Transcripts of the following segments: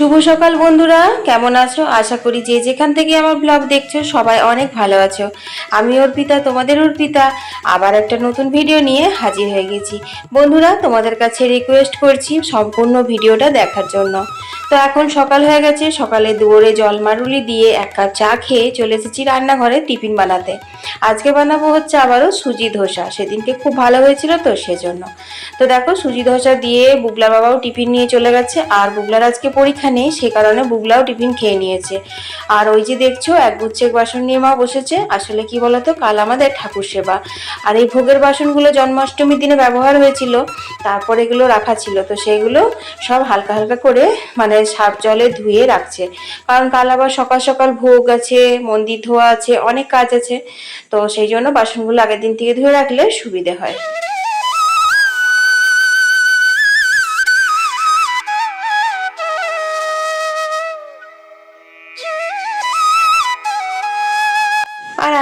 শুভ সকাল বন্ধুরা, কেমন আছো? আশা করি যে যেখান থেকে আমার ব্লগ দেখছ সবাই অনেক ভালো আছো। আমি অর্পিতা, তোমাদের অর্পিতা, আবার একটা নতুন ভিডিও নিয়ে হাজির হয়ে গেছি। বন্ধুরা, তোমাদের কাছে রিকোয়েস্ট করছি সম্পূর্ণ ভিডিওটা দেখার জন্য। তো এখন সকাল হয়ে গেছে। সকালে দুয়ারে জল মারুলি দিয়ে এক কাপ চা খেয়ে চলে এসেছি রান্নাঘরে টিফিন বানাতে। আজকে বানাবো হচ্ছে আবারও সুজি ধোসা। সেদিনকে খুব ভালো হয়েছিল তো সেজন্য। তো দেখো, সুজি ধোসা দিয়ে বুগলা বাবাও টিফিন নিয়ে চলে গেছে। আর বুগলার আজকে পরীক্ষা নেই, সে কারণে বুগলাও টিফিন খেয়ে নিয়েছে। আর ওই যে দেখছ, এক গুচ্ছেক বাসন নিয়ে মা বসেছে। আসলে কি বলতো, কাল আমাদের ঠাকুর সেবা। আর এই ভোগের বাসনগুলো জন্মাষ্টমীর দিনে ব্যবহার হয়েছিল, তারপর এগুলো রাখা ছিল। তো সেগুলো সব হালকা হালকা করে মানে সাপ জলে ধুয়ে রাখছে। কারণ কাল আবার সকাল সকাল ভোগ আছে, মন্দির ধোয়া আছে, অনেক কাজ আছে। তো সেই জন্য বাসনগুলো আগের দিন থেকে ধুয়ে রাখলে সুবিধে হয়।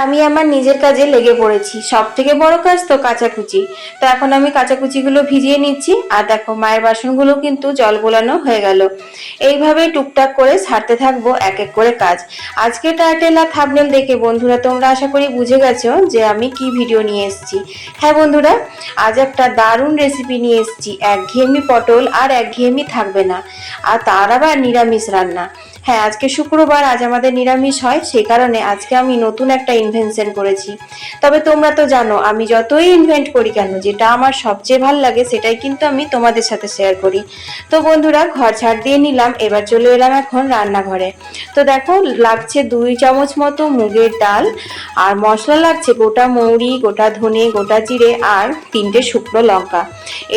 আমি আমার নিজের কাজে লেগে পড়েছি। সব থেকে বড় কাজ তো কাচাকুচি। তো এখন আমি কাচাকুচিগুলো ভিজিয়ে নিচ্ছি আর দেখো মায়ের বাসনগুলো কিন্তু জল গোলানো হয়ে গেল। এইভাবে টুকটাক করে ছাড়তে থাকব এক এক করে কাজ। আজকে টাইটেল আর থাবনেল দেখে বন্ধুরা তোমরা আশা করি বুঝে গেছো যে আমি কি ভিডিও নিয়ে এসেছি। হ্যাঁ বন্ধুরা, আজ একটা দারুণ রেসিপি নিয়ে এসেছি। একঘেয়েমি পটল আর একঘেয়েমি থাকবে না। আর তার আবার নিরামিষ রান্না। হ্যাঁ আজকে শুক্রবার, আজ আমাদের নিরামিষ হয়, সেই কারণে আজকে আমি নতুন একটা ইনভেনশন করেছি। তবে তোমরা তো জানো, আমি যতই ইনভেন্ট করি কেন, যেটা আমার সবচেয়ে ভালো লাগে, সেটাই কিন্তু আমি তোমাদের সাথে শেয়ার করি। তো বন্ধুরা, ঘর ছাড় দিয়ে নিলাম, এবার চলে এলাম এখন রান্নাঘরে। তো দেখো, লাগছে দুই চামচ মতো মুগের ডাল, আর মশলা লাগছে গোটা মৌরি, গোটা ধনে, গোটা জিরে, আর তিনটে শুকনো লঙ্কা।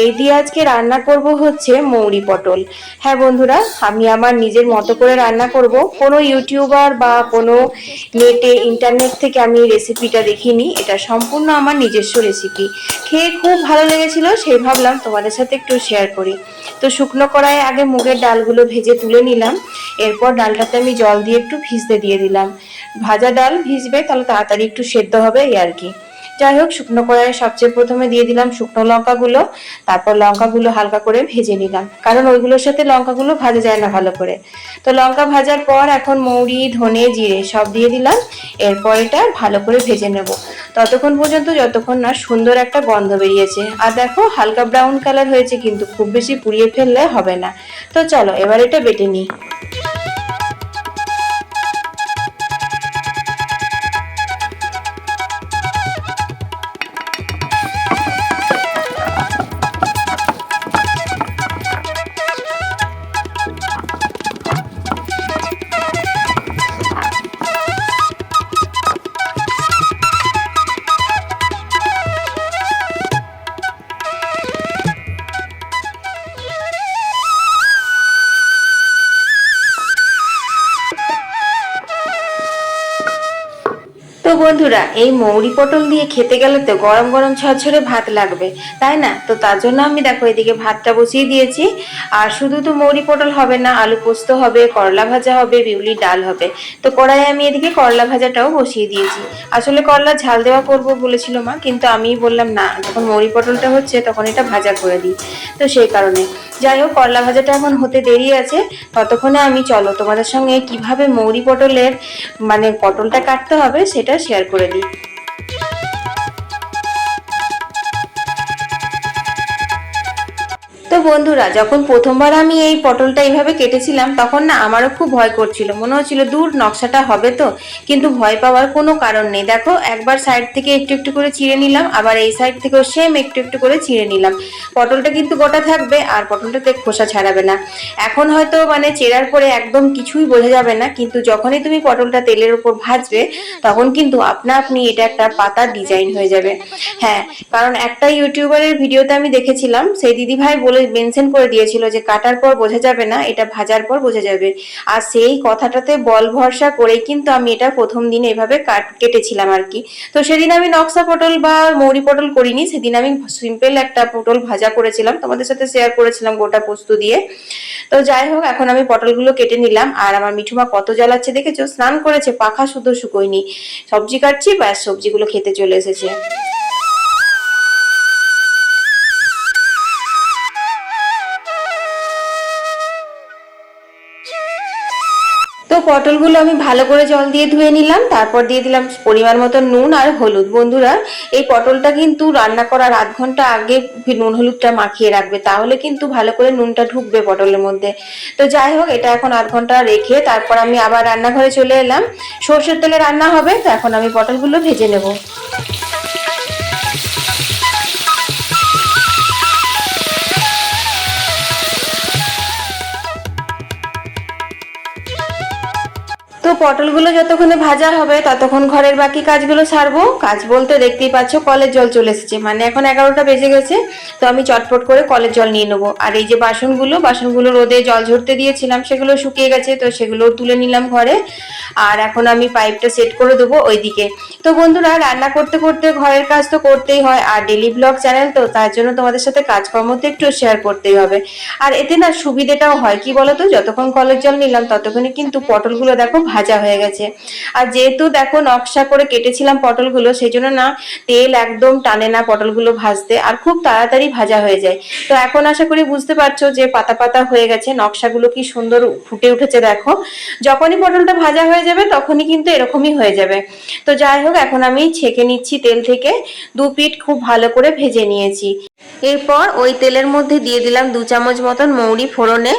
এই দিয়ে আজকে রান্না করব হচ্ছে মৌরি পটল। হ্যাঁ বন্ধুরা, আমি আমার নিজের মতো করে রান্না করব। কোনো ইউটিউবার বা কোনো নেটে ইন্টারনেট থেকে আমি রেসিপিটা দেখিনি। এটা সম্পূর্ণ আমার নিজস্ব রেসিপি খেয়ে খুব ভালো লেগেছিল, সেই ভাবলাম তোমাদের সাথে একটু শেয়ার করি। তো শুকনো কড়াইয়ে আগে মুগের ডালগুলো ভেজে তুলে নিলাম। এরপর ডালটাতে আমি জল দিয়ে একটু ভিজতে দিয়ে দিলাম। ভাজা ডাল ভিজবে, তাহলে তাড়াতাড়ি একটু সেদ্ধ হবে এই আর কি। যাই হোক, শুকনো কড়াইয়ে সবচেয়ে প্রথমে দিয়ে দিলাম শুকনো লঙ্কাগুলো। তারপর লঙ্কাগুলো হালকা করে ভেজে নিলাম। কারণ ওইগুলোর সাথে লঙ্কাগুলো ভাজা যায় না ভালো করে। তো লঙ্কা ভাজার পর এখন মৌরি, ধনে, জিরে সব দিয়ে দিলাম। এরপর এটা ভালো করে ভেজে নেব। ততক্ষণ পর্যন্ত যতক্ষণ না সুন্দর একটা গন্ধ বেরিয়েছে। আর দেখো, হালকা ব্রাউন কালার হয়েছে, কিন্তু খুব বেশি পুড়িয়ে ফেললে হবে না। তো চলো, এবার এটা বেটে নিই। তো বন্ধুরা, এই মৌরি পটল দিয়ে খেতে গেলে তো গরম গরম ছড়ছড়ে ভাত লাগবে, তাই না? তো তার জন্য আমি দেখো এদিকে ভাতটা বসিয়ে দিয়েছি। আর শুধু তো মৌরি পটল হবে না, আলু পোস্ত হবে, করলা ভাজা হবে বিউলি ডাল হবে। তো কড়াইয়ে আমি এদিকে করলা ভাজাটাও বসিয়ে দিয়েছি। আসলে করলা ঝাল দেওয়া করব বলেছিল মা, কিন্তু আমি বললাম না, যখন মৌরি পটলটা হচ্ছে তখন এটা ভাজা করে দিই। তো সেই কারণে। যাই হোক, করলা ভাজাটা এখন হতে দেরি আছে। ততক্ষণে আমি চলো তোমাদের সঙ্গে কীভাবে মৌরি পটলের মানে পটলটা কাটতে হবে, সেটা শেয়ার করে দিই। বন্ধুরা, যখন প্রথমবার আমি এই পটলটা এইভাবে কেটেছিলাম, তখন না আমারও খুব ভয় করছিল। মনে হচ্ছিল, দূর, নকশাটা হবে তো? কিন্তু ভয় পাওয়ার কোনো কারণ নেই। দেখো, একবার সাইড থেকে একটু একটু করে চিড়ে নিলাম, আবার এই সাইড থেকেও সেম একটু একটু করে চিড়ে নিলাম। পটলটা কিন্তু গোটা থাকবে, আর পটলটাতে খোসা ছাড়াবে না। এখন হয়তো মানে চেরার পরে একদম কিছুই বোঝা যাবে না, কিন্তু যখনই তুমি পটলটা তেলের উপর ভাজবে, তখন কিন্তু আপনা আপনি এটা একটা পাতার ডিজাইন হয়ে যাবে। হ্যাঁ কারণ একটা ইউটিউবারের ভিডিওতে আমি দেখেছিলাম, সেই দিদি ভাই বলে মেনশন করে দিয়েছিল যে কাটার পর বোঝা যাবে না, এটা ভাজার পর বোঝা যাবে। আর সেই কথাটাতে বল ভরসা করেই কিন্তু আমি এটা প্রথম দিন এভাবে কাট, কেটেছিলাম আর কি। তো সেদিন আমি নকশা পটল বা মৌরি পটল করিনি, সেদিন আমি সিম্পল একটা পটল ভাজা করেছিলাম। তোমাদের সাথে শেয়ার করেছিলাম গোটা পোস্ত দিয়ে। তো যাই হোক, এখন আমি পটলগুলো কেটে নিলাম। আর আমার মিঠুমা কত জ্বালাচ্ছে দেখেছ? স্নান করেছে, পাখা শুধু শুকোয়নি। সবজি কাটছি, ব্যাস, সবজিগুলো খেতে চলে এসেছে। পটলগুলো আমি ভালো করে জল দিয়ে ধুয়ে নিলাম, তারপর দিয়ে দিলাম পরিমাণ মতো নুন আর হলুদ। বন্ধুরা, এই পটলটা কিন্তু রান্না করার আধ ঘণ্টা আগে নুন হলুদটা মাখিয়ে রাখবে, তাহলে কিন্তু ভালো করে নুনটা ঢুকবে পটলের মধ্যে। তো যাই হোক, এটা এখন আধ ঘণ্টা রেখে তারপর আমি আবার রান্নাঘরে চলে এলাম। সর্ষের তেলে রান্না হবে, তো এখন আমি পটলগুলো ভেজে নেব। পটলগুলো যতক্ষণে ভাজা হবে, ততক্ষণ ঘরের বাকি কাজগুলো সারবো। কাজ বলতে দেখতেই পাচ্ছ, কলের জল চলে এসেছে। মানে এখন এগারোটা বেজে গেছে। তো আমি চটপট করে কলের জল নিয়ে নেব। আর এই যে বাসনগুলো বাসনগুলো রোদে জল ঝরতে দিয়েছিলাম, সেগুলো শুকিয়ে গেছে, তো সেগুলো তুলে নিলাম ঘরে। আর এখন আমি পাইপটা সেট করে দেবো ওইদিকে। তো বন্ধুরা, রান্না করতে করতে ঘরের কাজ তো করতেই হয়, আর ডেলি ব্লগ চ্যানেল তো, তার জন্য তোমাদের সাথে কাজকর্ম তো একটু শেয়ার করতেই হবে। আর এতে না সুবিধেটাও হয়, কি বলতো? যতক্ষণ কলের জল নিলাম ততক্ষণে কিন্তু পটলগুলো দেখো ভাজা হয়ে গেছে। আর যেহেতু দেখো নকশা করে কেটেছিলাম পটলগুলো, সেই জন্য না তেল একদম টানে না পটলগুলো ভাজতে। আর খুব তাড়াতাড়ি ভাজা হয়ে যায়। তো এখন আশা করি বুঝতে পারছ যে পাতা পাতা হয়ে গেছে, নকশাগুলো কি সুন্দর ফুটে উঠেছে দেখো। যখনই পটলটা ভাজা হয়ে যাবে তখনই কিন্তু এরকমই হয়ে যাবে। তো যাই হোক, এখন আমি ছেঁকে নিচ্ছি তেল থেকে। দু পিঠ খুব ভালো করে ভেজে নিয়েছি। এরপর ওই তেলের মধ্যে দিয়ে দিলাম দু চামচ মতন মৌরি ফোড়নে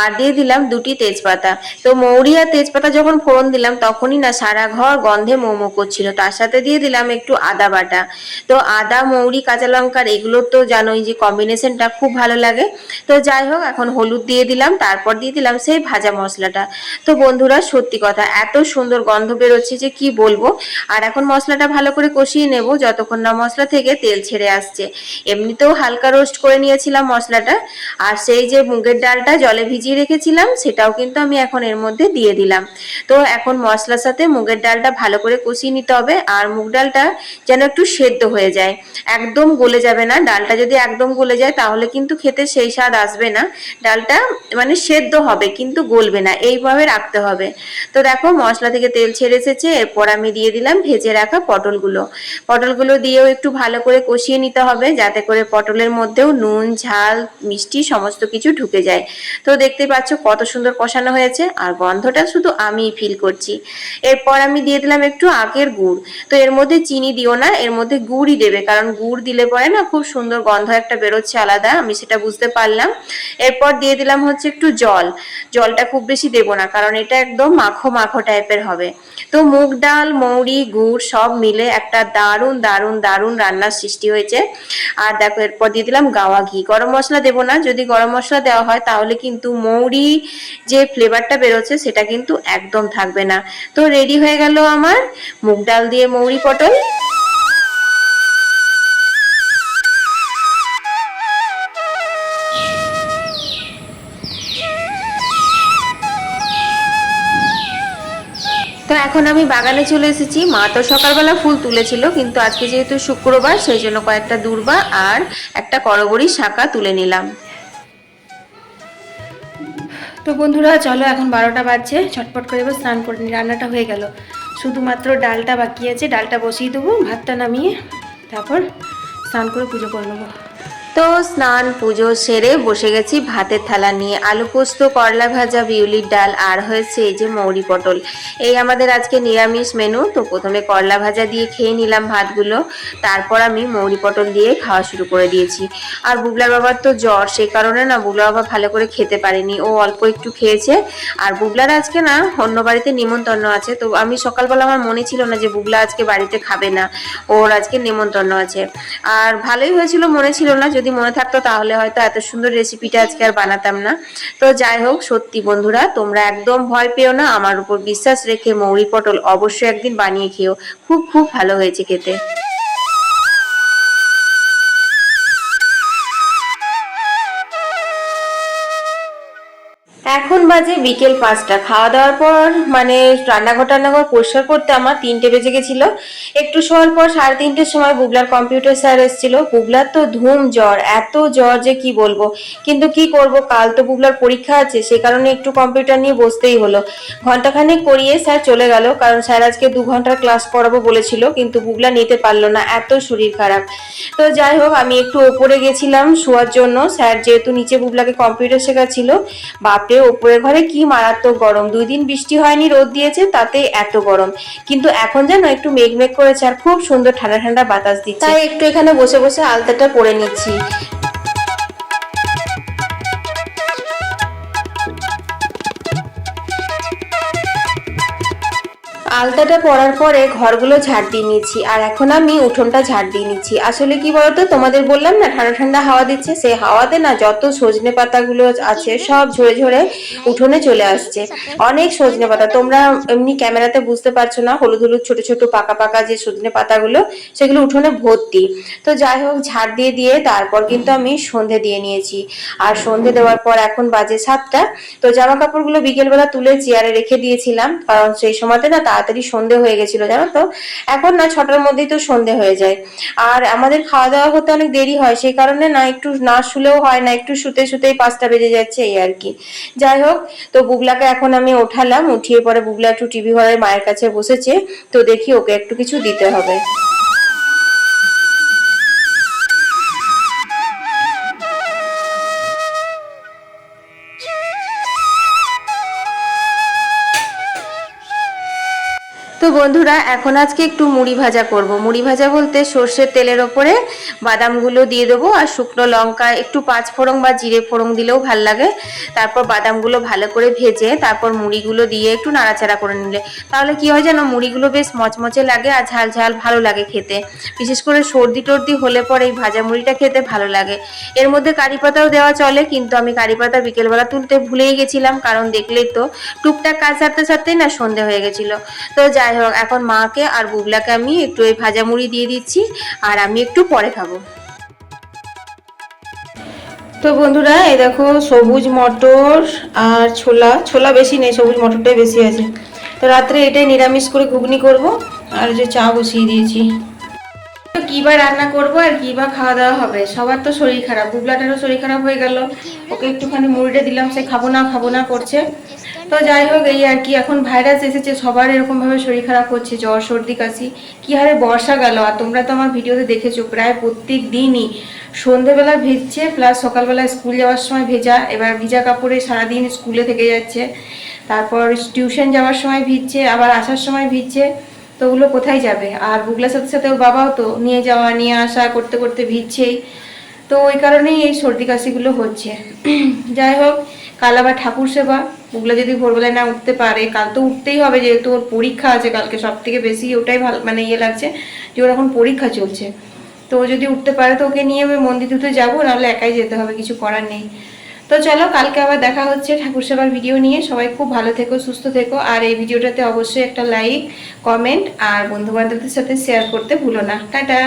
আর দিয়ে দিলাম দুটি তেজপাতা। তো মৌরি আর তেজপাতা যখন ফোড়ন দিলাম, তখনই না সারা ঘর গন্ধে মোমো করছিল। তার সাথে দিয়ে দিলাম একটু আদা বাটা। তো আদা, মৌরি, কাঁচা লঙ্কার এগুলো তো জানোই যে কম্বিনেশনটা খুব ভালো লাগে। তো যাই হোক, এখন হলুদ দিয়ে দিলাম, তারপর দিয়ে দিলাম সেই ভাজা মশলাটা। তো বন্ধুরা, সত্যি কথা, এত সুন্দর গন্ধ বেরোচ্ছে যে কি বলব? আর এখন মশলাটা ভালো করে কষিয়ে নেব, যতক্ষণ না মশলা থেকে তেল ছেড়ে আসছে। এমনিতেও হালকা রোস্ট করে নিয়েছিলাম মশলাটা। আর সেই যে মুগের ডালটা জলে ভিজিয়ে রেখেছিলাম, সেটাও কিন্তু আমি এখন এর মধ্যে দিয়ে দিলাম। তো এখন মশলার সাথে মুগের ডালটা ভালো করে কষিয়ে নিতে হবে, আর মুগ ডালটা যেন একটু সেদ্ধ হয়ে যায়। একদম গলে যাবে না, ডালটা যদি একদম গলে যায়, তাহলে কিন্তু খেতে সেই স্বাদ আসবে না। ডালটা মানে সেদ্ধ হবে, কিন্তু গলবে না, এইভাবে রাখতে হবে। তো দেখো, মশলা থেকে তেল ছেড়ে এসেছে, এরপর আমি দিয়ে দিলাম ভেজে রাখা পটলগুলো। পটলগুলো দিয়েও একটু ভালো করে কষিয়ে নিতে হবে, যাতে করে পটলের মধ্যেও নুন, ঝাল, মিষ্টি সমস্ত কিছু ঢুকে যায়। তো দেখতে পাচ্ছ কত সুন্দর কষানো হয়েছে আর গন্ধটা শুধু আমিই ফিল করছি। এরপর আমি দিয়ে দিলাম একটু আগের গুড়। তো এর মধ্যে চিনি দিও না, এর মধ্যে গুড়ই দেবে, কারণ গুড় দিলে পরে না খুব সুন্দর গন্ধ একটা বেরোচ্ছে আলাদা, আমি সেটা বুঝতে পারলাম। এরপর দিয়ে দিলাম হচ্ছে একটু জল। জলটা খুব বেশি দেবো না, কারণ এটা একদম মাখো মাখো টাইপের হবে। তো মুগ ডাল, মৌরি, গুড় সব মিলে একটা দারুণ দারুণ দারুণ রান্নার সৃষ্টি হয়েছে। আর দেখো এরপর দিয়ে দিলাম গাওয়া ঘি। গরম মশলা দেবো না, যদি গরম মশলা দেওয়া হয় তাহলে কিন্তু মৌরি যে ফ্লেভারটা বেরোচ্ছে সেটা কিন্তু একদম থাকবে না। তো রেডি হয়ে গেল আমার মুগ ডাল দিয়ে মৌরি পটল। এখন আমি বাগানে চলে এসেছি। মা তো সকালবেলা ফুল তুলেছিল, কিন্তু আজকে যেহেতু শুক্রবার, সেই জন্য কয়েকটা দূর্বা আর একটা করবরি শাখা তুলে নিলাম। তো বন্ধুরা, চলো এখন বারোটা বাজছে। ছটপট করে এবার স্নান করে নি রান্নাটা হয়ে গেল। শুধুমাত্র ডালটা বাকি আছে। ডালটা বসিয়ে দেবো, ভাতটা নামিয়ে তারপর স্নান করে পুজো করে নেব। তো স্নান, পুজো সেরে বসে গেছি ভাতের থালা নিয়ে। আলু পোস্ত, করলা ভাজা, বিউলির ডাল, আর হয়েছে এই যে মৌরি পটল। এই আমাদের আজকে নিরামিষ মেনু, তো প্রথমে করলা ভাজা দিয়ে খেয়ে নিলাম ভাতগুলো। তারপর আমি মৌরি পটল দিয়ে খাওয়া শুরু করে দিয়েছি। আর বুবলার বাবার তো জ্বর, সে কারণে না বুবলা বাবা ভালো করে খেতে পারেনি। ও অল্প একটু খেয়েছে। আর বুবলার আজকে না অন্য বাড়িতে নিমন্ত্রণ আছে। তো আমি সকালবেলা আমার মনে ছিল না যে বুবলা আজকে বাড়িতে খাবে না। ওর আজকে নিমন্ত্রণ আছে। আর ভালোই হয়েছিল, মনে ছিল না যদি মনে থাকতো তাহলে হয়তো এত সুন্দর রেসিপিটা আজকে আর বানাতাম না। তো যাই হোক, সত্যি বন্ধুরা, তোমরা একদম ভয় পেও না, আমার উপর বিশ্বাস রেখে মৌরি পটল অবশ্যই একদিন বানিয়ে খেও। খুব খুব ভালো হয়েছে খেতে। এখন বাজে বিকেল পাঁচটা। খাওয়া দাওয়ার পর মানে রান্নাঘর টান্নাঘর পরিষ্কার করতে আমার তিনটে বেজে গেছিল। একটু শোয়ার পর সাড়ে তিনটের সময় বুবলার কম্পিউটার স্যার এসেছিল। বুবলার তো ধুম জ্বর, এত জ্বর যে কি বলব? কিন্তু কি করব, কাল তো বুবলার পরীক্ষা আছে, সে কারণে একটু কম্পিউটার নিয়ে বসতেই হলো। ঘন্টাখানেক করিয়ে স্যার চলে গেল, কারণ স্যার আজকে দু ঘণ্টার ক্লাস করাবো বলেছিল, কিন্তু বুবলা নিতে পারল না, এত শরীর খারাপ। তো যাই হোক, আমি একটু ওপরে গেছিলাম শোয়ার জন্য। স্যার যেহেতু নিচে বুবলাকে কম্পিউটার শেখাচ্ছিল রোদে ওপরের ঘরে কি মারাত্মক গরম? দুই দিন বৃষ্টি হয়নি, রোদ দিয়েছে, তাতে এত গরম। কিন্তু এখন যেন একটু মেঘ মেঘ করেছে আর খুব সুন্দর ঠান্ডা ঠান্ডা বাতাস দিচ্ছে। তাই একটু এখানে বসে বসে আলতাটা পরে নিচ্ছি। আলতাটা পরার পরে ঘরগুলো ঝাড় দিয়ে নিচ্ছি আর এখন আমি উঠোনটা ঝাড় দিয়ে নিচ্ছি। আসলে কি বলতো, তোমাদের বললাম না, ঠান্ডা ঠান্ডা হাওয়া দিচ্ছে সেই হাওয়াতে না যত সজনে পাতাগুলো আছে, সব ঝরে ঝরে উঠোনে চলে আসছে। অনেক সজনে পাতা। তোমরা এমনি ক্যামেরাতে বুঝতে পারছ না, হলুদ হলুদ ছোট ছোট পাকা পাকা যে সজনে পাতাগুলো, সেগুলো উঠোনে ভর্তি। তো যাই হোক, ঝাড় দিয়ে দিয়ে তারপর কিন্তু আমি সন্ধে দিয়ে নিয়েছি। আর সন্ধে দেওয়ার পর এখন বাজে সাতটা। তো জামা কাপড়গুলো বিকেলবেলা তুলে চেয়ারে রেখে দিয়েছিলাম, কারণ সেই সময়তে না তাড়াতাড়ি সন্ধে হয়ে গেছিল, জানো তো? এখন না ছটার মধ্যেই তো সন্ধে হয়ে যায়। আর আমাদের খাওয়া দাওয়া হতে অনেক দেরি হয়, সেই কারণে না একটু না শুলেও হয় না, একটু শুতে শুতেই পাঁচটা বেজে যাচ্ছে এই আর কি। যাই হোক, তো বুবলাকে এখন আমি ওঠালাম, উঠিয়ে পরে বুবলা একটু টিভি ঘরে মায়ের কাছে বসেছে, তো দেখি ওকে একটু কিছু দিতে হবে। তো বন্ধুরা, এখন আজকে একটু মুড়ি ভাজা করব। মুড়ি ভাজা বলতে সর্ষের তেলের ওপরে বাদামগুলো দিয়ে দেবো আর শুকনো লঙ্কা, একটু পাঁচ ফোড়ন বা জিরে ফোড়ন দিলেও ভালো লাগে। তারপর বাদামগুলো ভালো করে ভেজে তারপর মুড়িগুলো দিয়ে একটু নাড়াচাড়া করে নিলে। তাহলে কি হয় যেন মুড়িগুলো বেশ মচমচে লাগে আর ঝাল ঝাল ভালো লাগে খেতে। বিশেষ করে সর্দি টর্দি হলে পরে এই ভাজা মুড়িটা খেতে ভালো লাগে। এর মধ্যে কারি পাতাও দেওয়া চলে, কিন্তু আমি কারি পাতা বিকেলবেলা তুলতে ভুলেই গেছিলাম, কারণ দেখলেই তো টুকটাক কাজ সারতে সারতেই না সন্ধে হয়ে গেছিল। তো যাই এখন মাকে আর বুবলাকে আমি একটু ওই ভাজা মুড়ি দিয়ে দিচ্ছি, আর আমি একটু পরে খাব। তো বন্ধুরা, এই দেখো, সবুজ মটর আর ছোলা। ছোলা বেশি নেই, সবুজ মটরটাই বেশি আছে। তো রাত্রে এটাই নিরামিষ করে ঘুগনি করব, আর যে চা বসিয়ে দিয়েছি। তো কি বা রান্না করব আর কি বা খাওয়া দাওয়া হবে? সবার তো শরীর খারাপ, বুবলাটারও শরীর খারাপ হয়ে গেল। ওকে একটুখানি মুড়িটা দিলাম, সে খাব না খাব না করছে। তো যাই হোক, এই আর কি। এখন ভাইরাস এসেছে, সবার এরকম ভাবে শরীর খারাপ হচ্ছে, জ্বর, সর্দি, কাশি। কি হারে বর্ষা গেল, আর তোমরা তো আমার ভিডিওতে দেখেছ, প্রায় প্রত্যেক দিনই সন্ধেবেলা ভিজছে প্লাস সকালবেলা স্কুল যাওয়ার সময় ভেজা, এবার ভিজা কাপড়ে সারাদিন স্কুলে থেকে যাচ্ছে। তারপর টিউশন যাওয়ার সময় ভিজছে, আবার আসার সময় ভিজছে, তো ওগুলো কোথায় যাবে? আর বুগলার সাথে সাথে ওর বাবাও তো নিয়ে যাওয়া, নিয়ে আসা, করতে করতে ভিজছেই। তো ওই কারণেই এই সর্দি কাশিগুলো হচ্ছে। যাই হোক, কাল আবার ঠাকুর সেবা। ওগুলো যদি ভোরবেলায় না উঠতে পারে, কাল তো উঠতেই হবে, যেহেতু ওর পরীক্ষা আছে, কালকে সব থেকে বেশি ওটাই ভালো মানে ইয়ে লাগছে যে ওর এখন পরীক্ষা চলছে। তো যদি উঠতে পারে, তো ওকে নিয়ে আমি মন্দির দুটো যাব, নাহলে একাই যেতে হবে, কিছু করার নেই। তো চলো, কালকে আবার দেখা হচ্ছে ঠাকুর সেবার ভিডিও নিয়ে। সবাই খুব ভালো থেকো, সুস্থ থেকো। আর এই ভিডিওটাতে অবশ্যই একটা লাইক কমেন্ট আর বন্ধু বান্ধবদের সাথে শেয়ার করতে ভুলো না। টাটা!